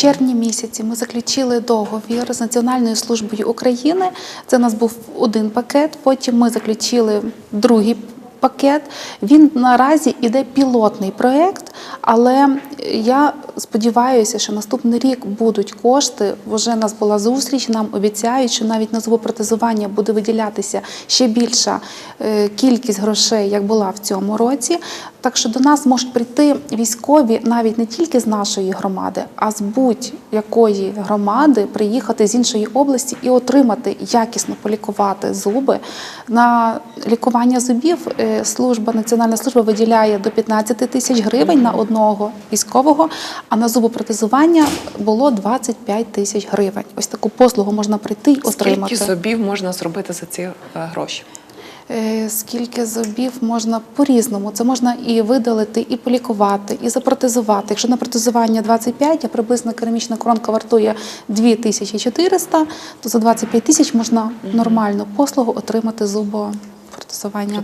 червні місяці ми заключили договір з Національною службою України. Це у нас був один пакет. Потім ми заключили другий пакет. Він наразі іде пілотний проєкт, але я сподіваюся, що наступний рік будуть кошти. Вже нас була зустріч. Нам обіцяють, що навіть на зубопротезування буде виділятися ще більша е, кількість грошей, як була в цьому році. Так що до нас можуть прийти військові навіть не тільки з нашої громади, а з будь-якої громади приїхати з іншої області і отримати якісно полікувати зуби. На лікування зубів е, служба національна служба виділяє до 15 тисяч гривень на одного військового, а на зубопротезування було 25 тисяч гривень. Ось таку послугу можна прийти й отримати. Скільки зубів можна зробити за ці е, гроші? Е, Скільки зубів можна по-різному. Це можна і видалити, і полікувати, і запротезувати. Якщо на протезування 25, а приблизно керамічна коронка вартує 2400, то за 25 тисяч можна нормальну послугу отримати зубопротезування.